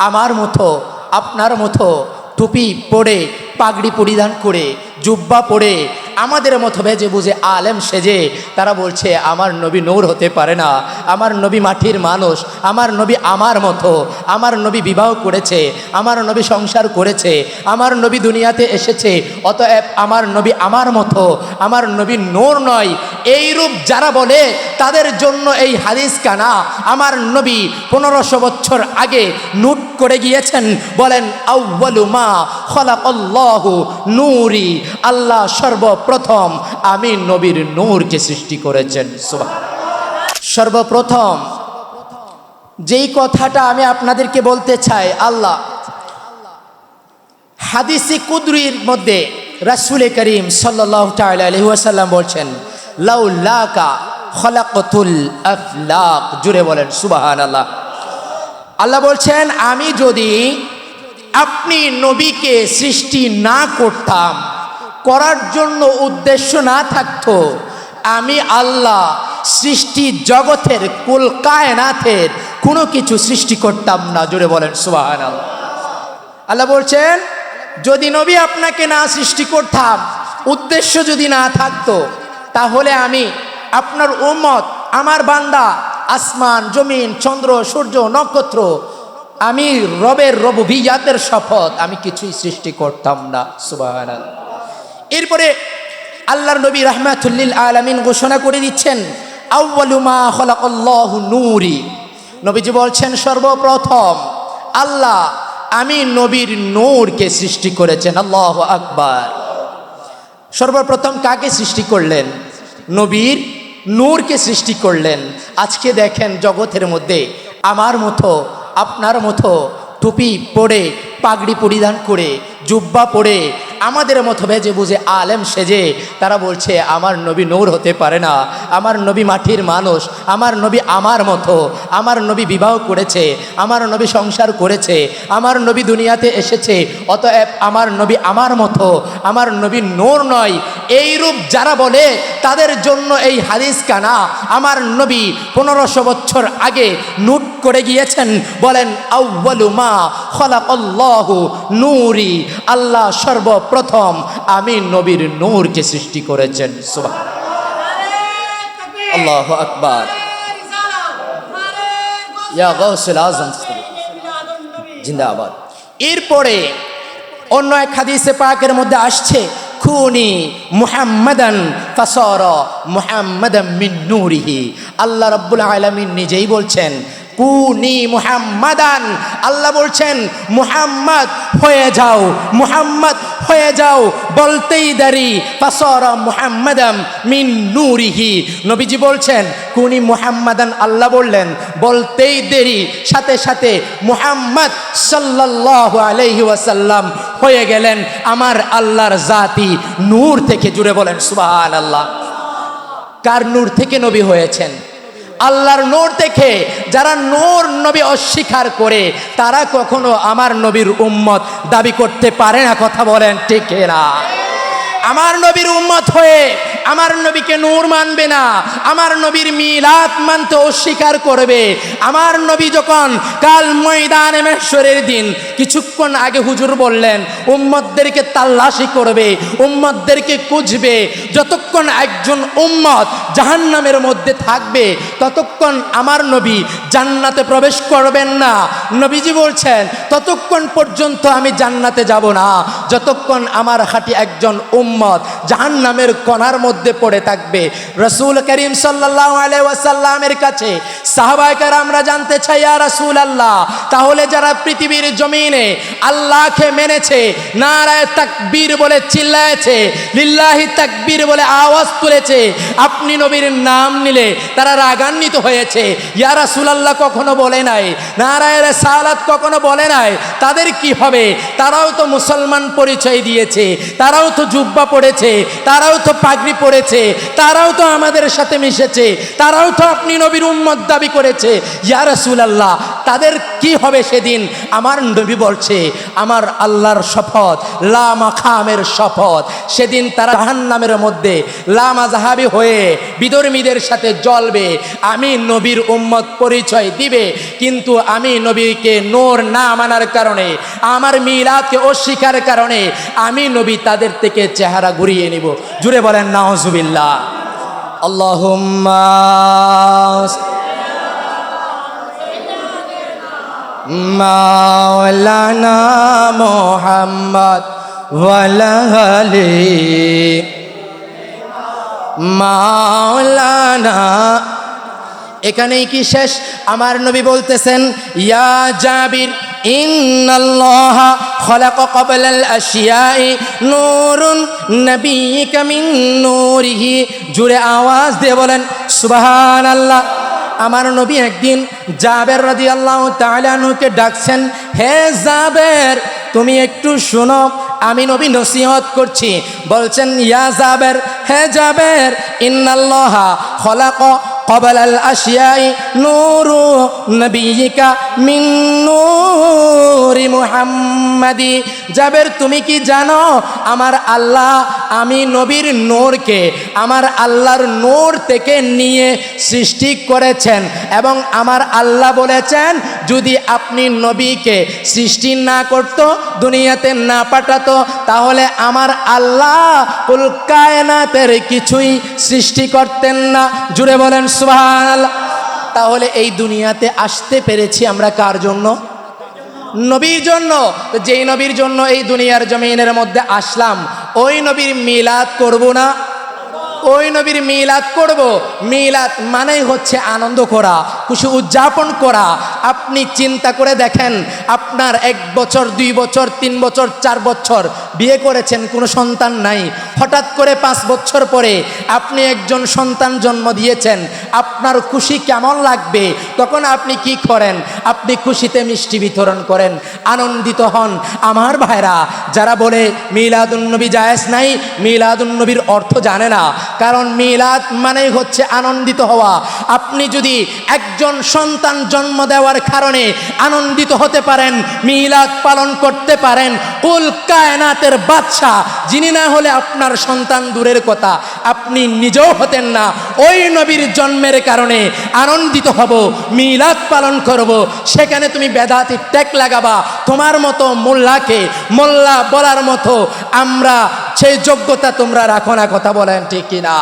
আমার মতো আপনার মতো টুপি পরে পাগড়ি পরিধান করে জুব্বা পরে আমাদের মতো ভেজে বুঝে আলেম সেজে, তারা বলছে, আমার নবী নূর হতে পারে না। আমার নবী মাটির মানুষ। আমার নবী আমার মতো। আমার নবী বিবাহ করেছে। আমার নবী সংসার করেছে। আমার নবী দুনিয়াতে এসেছে। অতএব আমার নবী আমার মতো। আমার নবী নূর নয়। এই রূপ যারা বলে, তাদের জন্য এই হাদিস কানা। আমার নবী পনেরোশো বছর আগে নুট করে গিয়েছেন। বলেন আউ্বালু মা খলাকল্লাহু নূরি। আল্লাহ সর্বপ্রথম আমি নবীর নূরকে সৃষ্টি করেছেন। সর্বপ্রথম যেই কথাটা আমি আপনাদেরকে বলতে চাই, আল্লাহ হাদিসি কুদরির মধ্যে রাসুল করিম সাল্লাহ আলহিহাসাল্লাম বলছেন লাউলাকা খলাকতুল আফলাক জুড়ে বলেন সুবাহান আল্লাহ আল্লাহ বলছেন, আমি যদি আপনি নবীকে সৃষ্টি না করতাম করার জন্য উদ্দেশ্য না থাকতো। আমি আল্লাহ সৃষ্টি জগতের কুল কায়নাথের কোনো কিছু সৃষ্টি করতাম না জুড়ে বলেন সুবাহান আল্লাহ বলছেন, যদি নবী আপনাকে না সৃষ্টি করতাম, উদ্দেশ্য যদি না থাকতো, তাহলে আমি আপনার উম্মত, আমার বান্দা, আসমান, জমিন, চন্দ্র, সূর্য, নক্ষত্র, আমি রবের রবভিজাতের শপথ, আমি কিছুই সৃষ্টি করতাম না সুবাহ এরপরে আল্লাহর নবী রহমাতুল্লিল আলমিন ঘোষণা করে দিচ্ছেন নূরি। নবীজি বলছেন, সর্বপ্রথম আল্লাহ আমি নবীর নূরকে সৃষ্টি করেছেন। আল্লাহ আকবার। সর্বপ্রথম কাকে সৃষ্টি করলেন? নবীর নূরকে সৃষ্টি করলেন। আজকে দেখেন জগতের মধ্যে আমার মতো, আপনার মতো টুপি পরে, পাগড়ি পরিধান করে, জুব্বা পরে আমাদের মতো ভেজে বুঝে আলেম সেজে, তারা বলছে, আমার নবী নূর হতে পারে না। আমার নবী মাটির মানুষ। আমার নবী আমার মতো। আমার নবী বিবাহ করেছে। আমার নবী সংসার করেছে। আমার নবী দুনিয়াতে এসেছে। অতএব আমার নবী আমার মতো। আমার নবী নূর নয়। এই রূপ যারা বলে, তাদের জন্য এই হাদিস কানা। আমার নবী পনেরোশো বছর আগে নুট করে গিয়েছেন। বলেন আউ্বালু মা খলাকল্লাহু নূরি। আল্লাহ সর্বপ্রথম আমি নবীর নূরকে সৃষ্টি করেছেন। সুবাহ আল্লাহ আকবার। জিন্দাবাদ। এরপরে অন্য এক হাদিসে পাকের মধ্যে আসছে, খুনি মুহাম্মাদান ফাসর মুহাম্মাদান মিন নূরিহি। আল্লাহ রাব্বুল আলামিন নিজেই বলছেন, কুনি মুহাম্মাদান। আল্লাহ বলছেন, মুহাম্মদ, হয়ে যাও। মুহাম্মদ হয়ে যাও, বলতেই দাঁড়ি ফাসর মুহাম্মাদাম মিন নূরিহি। নবীজি বলছেন, কুনি মুহাম্মাদান আল্লাহ বললেন, বলতেই দেরি। সাথে সাথে মুহাম্মদ সাল্লাল্লাহু আলাইহি ওয়াসাল্লাম হয়ে গেলেন আমার আল্লাহর জাতি নূর থেকে জুড়ে বলেন সুবহান আল্লাহ কার নূর থেকে নবী হয়েছেন? আল্লাহর নোর দেখে যারা নোর নবী অস্বীকার করে, তারা কখনো আমার নবীর উম্মত দাবি করতে পারে না, কথা বলেন ঠিক না আমার নবীর উম্মত হয়ে আমার নবীকে নূর মানবে না। আমার নবীর মিলাদ মানতে অস্বীকার করবে। আমার নবী যখন কাল ময়দানে মেশ্বরের দিন কিছুক্ষণ আগে হুজুর বললেন, উম্মতদেরকে তাল্লাশি করবে, উম্মতদেরকে কুঁজবে যতক্ষণ একজন উম্মত জাহান্নামের মধ্যে থাকবে, ততক্ষণ আমার নবী জান্নাতে প্রবেশ করবেন না। নবীজি বলছেন, ততক্ষণ পর্যন্ত আমি জান্নাতে যাব না। যতক্ষণ আমার হাঁটি একজন উম্মত জাহান্নামের কণার মধ্যে পড়ে থাকবে। রসুল করিম সাল্লাহ ওয়াসাল্লামের কাছে সাহবাইকার আমরা জানতে চাই আর রসুল আল্লাহ তাহলে যারা পৃথিবীর জমিনে আল্লাহকে মেনেছে, নারায় তাকবীর বলে চিল্লায়েছে, লিল্লাহি তাকবীর বলে আওয়াজ তুলেছে, আপনি নবীর নাম নিলে তারা রাগান্বিত হয়েছে। ইয়া রাসূল আল্লাহ কখনো বলে নাই নারায়ের সালাত কখনো বলে নাই, তাদের কি হবে? তারাও তো মুসলমান পরিচয় দিয়েছে, তারাও তো জুব্বা পড়েছে, তারাও তো পাগড়ি করেছে, তারাও তো আমাদের সাথে মিশেছে, তারাও তো আপনি নবীর উম্মত দাবি করেছে। ইয়া রাসূলুল্লাহ, তাদের কি হবে সেদিন? আমার নবী বলছে, আমার আল্লাহর শপথ, লা মাখামের শপথ। সেদিন তারা জাহান্নামের মধ্যে লামা জাহাবি হয়ে বিধর্মীদের সাথে জ্বলবে। আমি নবীর উম্মত পরিচয় দিবে, কিন্তু আমি নবীকে নোর না মানার কারণে, আমার মিলাদকে অস্বীকার কারণে আমি নবী তাদের থেকে চেহারা ঘুরিয়ে নিব। জুড়ে বলেন নাহজুবিল্লাহ আল্লাহুম্মা মাওলানা মোহাম্মদ ওয়ালালি মাওলানা এখানেই কি শেষ? আমার নবী বলতেছেন, ইয়া জাবির, ইন্নাল্লাহ খলাক ক্বাবলাল আশিয়াই নূরুন নবিয়িকা মিন নূরিহি। জুড়ে আওয়াজ দিয়ে বলেন, সুবহানাল্লাহ। আমার নবী একদিন জাবের রাদিয়াল্লাহু তাআলা আনহুকে ডাকছেন, হে জাবের, তুমি একটু শোনো, আমি নবী নসিহত করছি। বলছেন, ইয়া জাবের, হে জাবের, ইন্নাল্লাহা খলাক قبل الأشياء نور نبيك من نور محمد জাবের তুমি কি জানো আমার আল্লাহ আমি নবীর নূরকে আমার আল্লাহর নূর থেকে নিয়ে সৃষ্টি করেছেন এবং আমার আল্লাহ বলেছেন যদি আপনি নবীকে সৃষ্টি না করত, দুনিয়াতে না পাঠাতো, তাহলে আমার আল্লাহ কুল কায়নাতের কিছুই সৃষ্টি করতেন না। জুড়ে বলেন সুবহান তাহলে এই দুনিয়াতে আসতে পেরেছি আমরা কার জন্য? নবীর জন্য। যেই নবীর জন্য এই দুনিয়ার জমিনের মধ্যে আসলাম, ওই নবীর মিলাদ করব না? ওই নবীর মিলাদ করব। মিলাদ মানেই হচ্ছে আনন্দ করা, খুশি উদযাপন করা। আপনি চিন্তা করে দেখেন, আপনার এক বছর, দুই বছর, তিন বছর, চার বছর বিয়ে করেছেন, কোনো সন্তান নাই। হঠাৎ করে পাঁচ বছর পরে আপনি একজন সন্তান জন্ম দিয়েছেন, আপনার খুশি কেমন লাগবে? তখন আপনি কি করেন? আপনি খুশিতে মিষ্টি বিতরণ করেন, আনন্দিত হন। আমার ভাইরা, যারা বলে মিলাদুন্নবী জায়েজ নাই মিলাদুন্নবীর অর্থ জানে না, কারণ মিলাদ মানেই হচ্ছে আনন্দিত হওয়া। আপনি যদি একজন সন্তান জন্ম দেওয়ার কারণে আনন্দিত হতে পারেন, মিলাদ পালন করতে পারেন, কুল কায়নাতের বাদশা যিনি না হলে আপনার সন্তান দূরের কথা। আপনি নিজেও হতেন না। ওই নবীর জন্মের কারণে আনন্দিত হব, মিলাদ পালন করব। সেখানে তুমি বেদাতি ট্যাক লাগাবা। তোমার মতো মোল্লাকে, মোল্লা বলার মতো আমরা সেই যোগ্যতা তোমরা রাখো না, কথা বলেন ঠিক কিনা।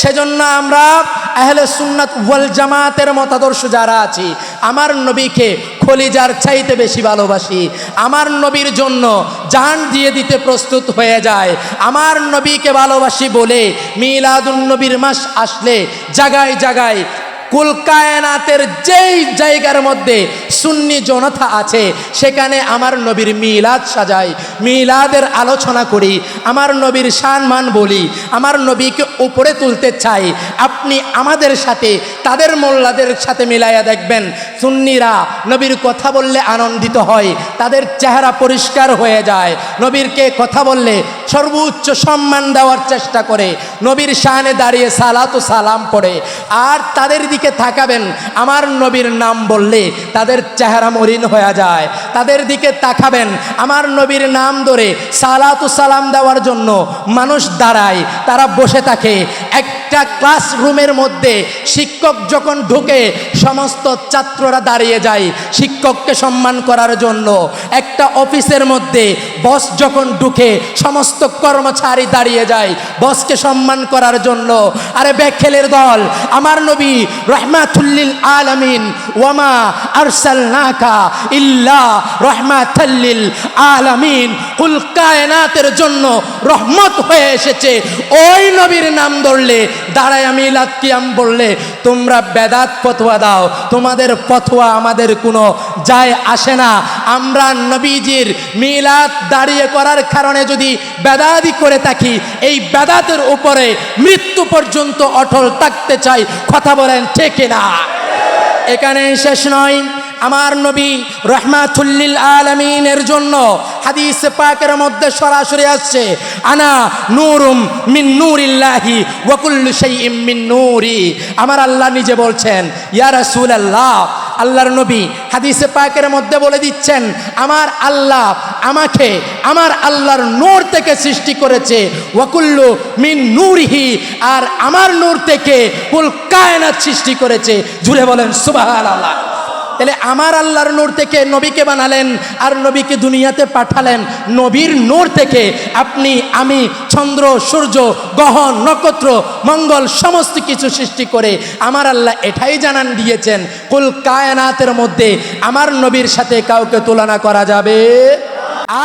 সেজন্য আমরা আহলে সুন্নাত ওয়াল জামাতের মতাদর্শ যারা আছি, আমার নবীকে খলিজার চাইতে বেশি ভালোবাসি। আমার নবীর জন্য জান দিয়ে দিতে প্রস্তুত হয়ে যায়। আমার নবীকে ভালোবাসি বলে মিলাদুন নবীর মাস আসলে জাগায় জাগায় কুলকায়নাতের যেই জায়গার মধ্যে সুন্নি জনতা আছে, সেখানে আমার নবীর মিলাদ সাজাই, মিলাদের আলোচনা করি, আমার নবীর সম্মান বলি, আমার নবীকে উপরে তুলতে চাই। আপনি আমাদের সাথে, তাদের মোল্লাদের সাথে মিলাইয়া দেখবেন, সুন্নিরা নবীর কথা বললে আনন্দিত হয়, তাদের চেহারা পরিষ্কার হয়ে যায়, নবীরকে কথা বললে সর্বোচ্চ সম্মান দেওয়ার চেষ্টা করে। নবীর শানে দাঁড়িয়ে সালাত সালাম পড়ে। আর তাদের দিকে তাকাবেন, আমার নবীর নাম বললে তাদের চেহারা মরিন হয়ে যায়। তাদের দিকে তাকাবেন, আমার নবীর নাম ধরে সালাত সালাম দেওয়ার জন্য মানুষ দাঁড়ায়, তারা বসে থাকে। একটা ক্লাসরুমের মধ্যে শিক্ষক যখন ঢুকে, সমস্ত ছাত্ররা দাঁড়িয়ে যায় শিক্ষককে সম্মান করার জন্য। একটা অফিসের মধ্যে বস যখন ঢুকে, সমস্ত কর্মচারী দাঁড়িয়ে যায় বসকে সম্মান করার জন্য। আরে বেখেলের দল, আমার নবী রহমাতুল্লিল আলামিন, ওয়ামা আরসালনাকা ইল্লা রহমাতাল্লিল আলামিন। কুল কায়নাতের জন্য রহমত হয়ে এসেছে। ওই নবীর নাম ধরলে দাঁড়ায় আমি লাকিয়াম বললে তোমরা বেদাত ফতোয়া দাও। তোমাদের ফতোয়া আমাদের কোনো যায় আসে না। আমরা নবীজির মিলাদ দাঁড়িয়ে করার কারণে যদি বেদাদি করে থাকি, এই বেদাতের উপরে মৃত্যু পর্যন্ত অটল থাকতে চাই। কথা বলেন, ঠিক না এখানে শেষ নয়। আমার নবী রহমাতুল্লিল আলমিনের জন্য হাদিস পাকের মধ্যে সরাসরি আসছে, আনা নূরুম মিন নূরিল্লাহি ওয়াকুল্লু শাইইম মিন নূরি। আমার আল্লাহ নিজে বলছেন, ইয়া রাসূলুল্লাহ, আল্লাহর নবী হাদিসে পাকের মধ্যে বলে দিচ্ছেন, আমার আল্লাহ আমাকে আমার আল্লাহর নূর থেকে সৃষ্টি করেছে ওয়াকুল্লু মিন নূরিহি, আর আমার নূর থেকে কুল কায়নাত সৃষ্টি করেছে। জুড়ে বলেন সুবহানাল্লাহ। তাহলে আমার আল্লাহর নূর থেকে নবীকে বানালেন আর নবীকে দুনিয়াতে পাঠালেন। নবীর নূর থেকে আপনি, আমি, চন্দ্র, সূর্য গহন নক্ষত্র, মঙ্গল, সমস্ত কিছু সৃষ্টি করে আমার আল্লাহ এটাই জানান দিয়েছেন। কুল কায়নাতের মধ্যে আমার নবীর সাথে কাউকে তুলনা করা যাবে?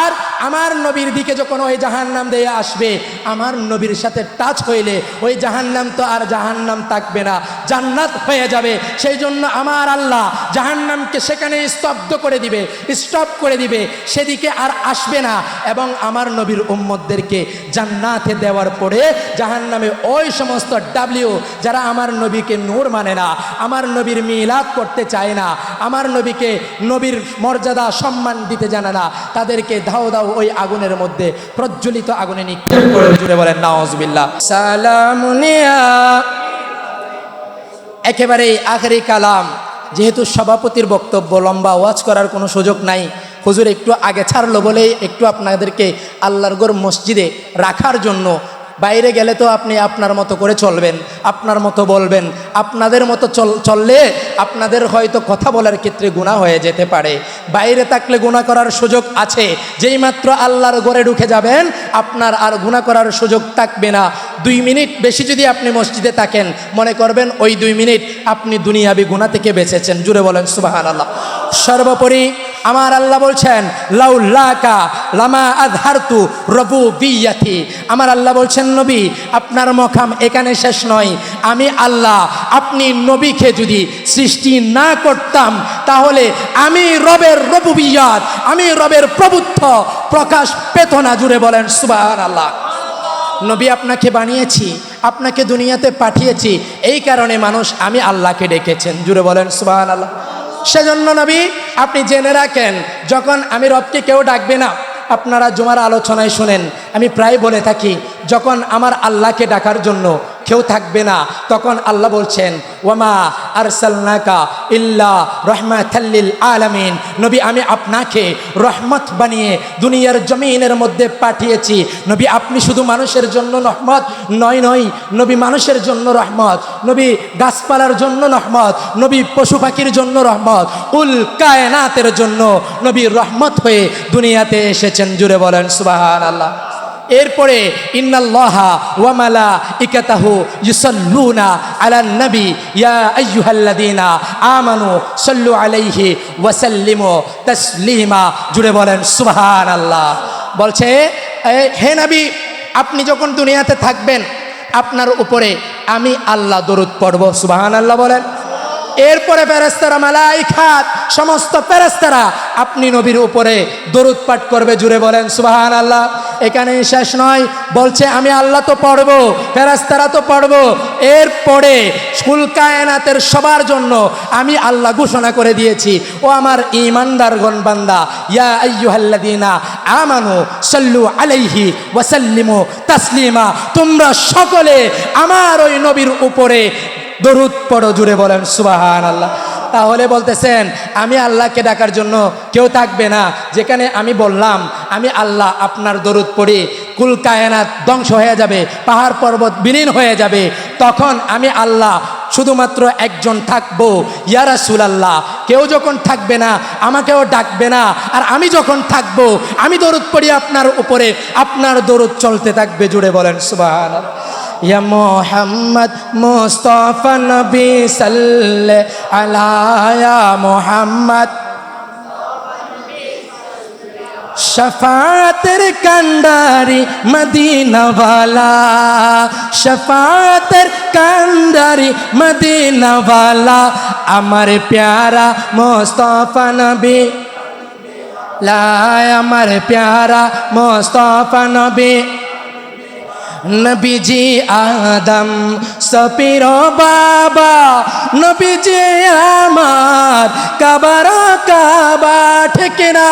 আর আমার নবীর দিকে যখন ওই জাহান্নাম দিয়ে আসবে, আমার নবীর সাথে টাচ হইলে ওই জাহান্নাম তো আর জাহান্নাম থাকবে না, জান্নাত হয়ে যাবে। সেই জন্য আমার আল্লাহ জাহান্নামকে সেখানে স্তব্ধ করে দিবে স্টপ করে দিবে, সেদিকে আর আসবে না। এবং আমার নবীর উম্মতদেরকে জান্নাতে দেওয়ার পরে জাহান্নামে ওই সমস্ত ডাব্লিউ যারা আমার নবীকে নূর মানে না, আমার নবীর মিলাদ করতে চায় না, আমার নবীকে নবীর মর্যাদা সম্মান দিতে জানে না, তাদেরকে ধাও দাও ওই আগুনের মধ্যে প্রজ্বলিত আগুনে নিক্ষেপ করে জুড়ে বলেন নাওজবিল্লাহ সালামুনিয়া একেবারে আখেরি কালাম। যেহেতু সভাপতির বক্তব্য লম্বা ওয়াজ করার কোনো সুযোগ নাই। হুজুর একটু আগে ছাড়লো বলেই একটু আপনাদেরকে আল্লাহর গড় মসজিদে রাখার জন্য বাইরে গেলে তো আপনি আপনার মতো করে চলবেন, আপনার মতো বলবেন, আপনাদের মতো চল, চললে আপনাদের হয়তো কথা বলার ক্ষেত্রে গুণা হয়ে যেতে পারে। বাইরে থাকলে গুণা করার সুযোগ আছে, যেই মাত্র আল্লাহর ঘরে ঢুকে যাবেন, আপনার আর গুণা করার সুযোগ থাকবে না। দুই মিনিট বেশি যদি আপনি মসজিদে থাকেন, মনে করবেন ওই দুই মিনিট আপনি দুনিয়াবি গুণা থেকে বেঁচেছেন। জুড়ে বলেন সুবাহান আল্লাহ সর্বোপরি আমার আল্লাহ বলছেন, লাউল্লাকা লামা আধারতু রবু বিয়াথি আমার আল্লাহ বলছেন, নবী, আপনার মখাম এখানে শেষ নয়। আমি আল্লাহ, আপনি নবীকে যদি সৃষ্টি না করতাম, তাহলে আমি রবের রবুবিয়াত, আমি রবের প্রভুত্ব প্রকাশ পেত না। জুড়ে বলেন সুবাহ আল্লাহ নবী, আপনাকে বানিয়েছি, আপনাকে দুনিয়াতে পাঠিয়েছি, এই কারণে মানুষ আমি আল্লাহকে ডেকেছেন। জুড়ে বলেন সুবাহ আল্লাহ সেজন্য নবী আপনি জেনে রাখেন, যখন আমি রবকে কেউ ডাকবে না, আপনারা জুমার আলোচনায় শুনেন। আমি প্রায় বলে থাকি, যখন আমার আল্লাহকে ডাকার জন্য কেউ থাকবে না। তখন আল্লাহ বলছেন, ওয়ামা আরসালনাকা ইল্লা রহমাতাল্লিল আলামিন। নবী, আমি আপনাকে রহমত বানিয়ে দুনিয়ার জমিনের মধ্যে পাঠিয়েছি। নবী, আপনি শুধু মানুষের জন্য রহমত নয় নয়, নবী মানুষের জন্য রহমত। নবী গাছপালার জন্য রহমত। নবী পশু পাখির জন্য রহমত। উল কায়নাতের জন্য নবী রহমত হয়ে দুনিয়াতে এসেছেন। জুড়ে বলেন সুবাহ আল্লাহ এরপরে, ইন্নাল্লাহা ওয়ামালা ইকাতাহু ইউসাল্লুনা আলান নবী, ইয়া আইয়ুহাল্লাযীনা আমানু সাল্লু আলাইহি ওয়া সাল্লিমু তাসলিমা। জুড়ে বলেন, সুবহানাল্লাহ। বলছে হে নবী, আপনি যখন দুনিয়াতে থাকবেন, আপনার উপরে আমি আল্লাহ দরুদ পড়ব। সুবহানাল্লাহ বলেন। এরপরে ফেরেস্তারা মালাইখাত সমস্ত ফেরেস্তারা আপনি নবীর উপরে দরুদ পাঠ করবে, জুড়ে বলেন সুবাহান আল্লাহ এখানেই শেষ নয়, বলছে আমি আল্লাহ তো পড়ব ফেরেস্তারা তো পড়ব। এরপরে স্কুল কায়নাতের সবার জন্য আমি আল্লাহ ঘোষণা করে দিয়েছি, ও আমার ইমানদারগণ বান্দা, ইয়া আইয়ুহাল্লাযীনা আমানু সাল্লু আলাইহি ওয়াসাল্লিমু তাসলিমা, তোমরা সকলে আমার ওই নবীর উপরে দরুদ পড়ো জুড়ে বলেন সুবাহান আল্লাহ তাহলে বলতেছেন, আমি আল্লাহকে ডাকার জন্য কেউ থাকবে না। যেখানে আমি বললাম, আমি আল্লাহ আপনার দরুদ পড়ি, কুল কায়নাত ধ্বংস হয়ে যাবে, পাহাড় পর্বত বিলীন হয়ে যাবে। তখন আমি আল্লাহ শুধুমাত্র একজন থাকব ইয়ারা আল্লাহ কেউ যখন থাকবে না, আমাকেও ডাকবে না। আর আমি যখন থাকব, আমি দরুদ পড়ি আপনার উপরে, আপনার দরুদ চলতে থাকবে জুড়ে বলেন সুবাহ ইয়া মোহাম্মদ মুস্তফা নবী সাল্লে আলায়া মোহাম্মদ। শফাতের কান্ডারি মদিনাওয়ালা শফাতের কান্ডারি মদিনাওয়ালা, আমার প্যারা মোস্তফা নবী। লাই আমার প্যারা মোস্তফা নবী। নবীজি আদম সপির বাবা, নবীজি আমার, কাবার কাবা ঠিকিনা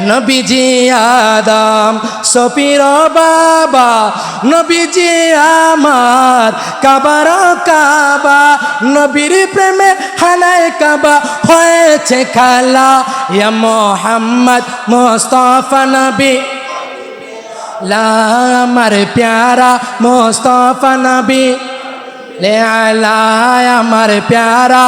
নবীজি আদম সপির বাবা, নবীজি আমার, কাবার কাবা, নবীর প্রেমে হানায় কাবা, হয়েছে খালা। মোহাম্মদ মোস্তফা নবী। আমার প্যারা মোস্তফা নবী লে আলা আমার প্যারা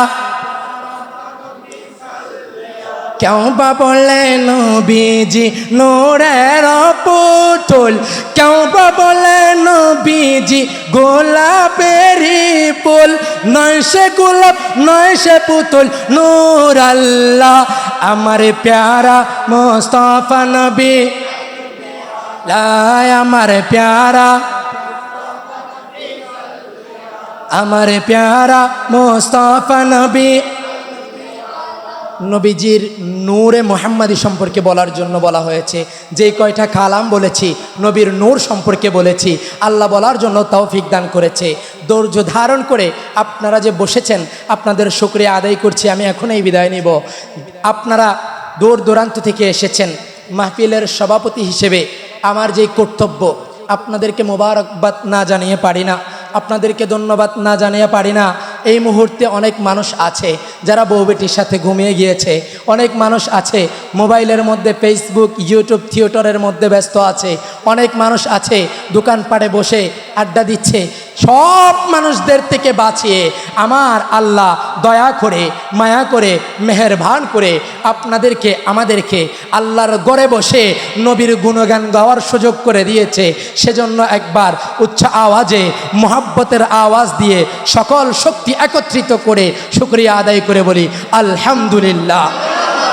কেউ বা বলে নবীজি নূরের পুতুল কেউ বা বলে নবীজি গোলাপেরি ফুল নয় সে গোলাপ নয় সে পুতুল নূর আল্লাহ আমার প্যারা মোস্তফা নবী লাই আমার প্যারা আমার প্যারা মোস্তফা নবী। নবীজির নূরে মোহাম্মদী সম্পর্কে বলার জন্য বলা হয়েছে, যে কয়টা কালাম বলেছি, নবীর নূর সম্পর্কে বলেছি, আল্লাহ বলার জন্য তৌফিক দান করেছে। ধৈর্য ধারণ করে আপনারা যে বসেছেন, আপনাদের শুক্রিয়া আদায় করছি, আমি এখনই বিদায় নিব। আপনারা দূর দূরান্ত থেকে এসেছেন, মাহফিলের সভাপতি হিসেবে আমার যেই কর্তব্য, আপনাদেরকে মোবারকবাদ না জানিয়ে পারি না, আপনাদেরকে ধন্যবাদ না জানিয়ে পারি না, এই মুহূর্তে অনেক মানুষ আছে যারা বউ বেটির সাথে ঘুমিয়ে গিয়েছে, অনেক মানুষ আছে মোবাইলের মধ্যে ফেসবুক ইউটিউব থিয়েটারের মধ্যে ব্যস্ত আছে, অনেক মানুষ আছে দোকানপাটে বসে আড্ডা দিচ্ছে সব মানুষদের থেকে বাঁচিয়ে আমার আল্লাহ দয়া করে, মায়া করে, মেহেরবান করে আপনাদেরকে, আমাদেরকে আল্লাহর গড়ে বসে নবীর গুণগান গাওয়ার সুযোগ করে দিয়েছে। সেজন্য একবার উচ্চ আওয়াজে, মোহাব্বতের আওয়াজ দিয়ে সকল শক্তি একত্রিত করে শুক্রিয়া আদায় করে বলি, আলহামদুলিল্লাহ।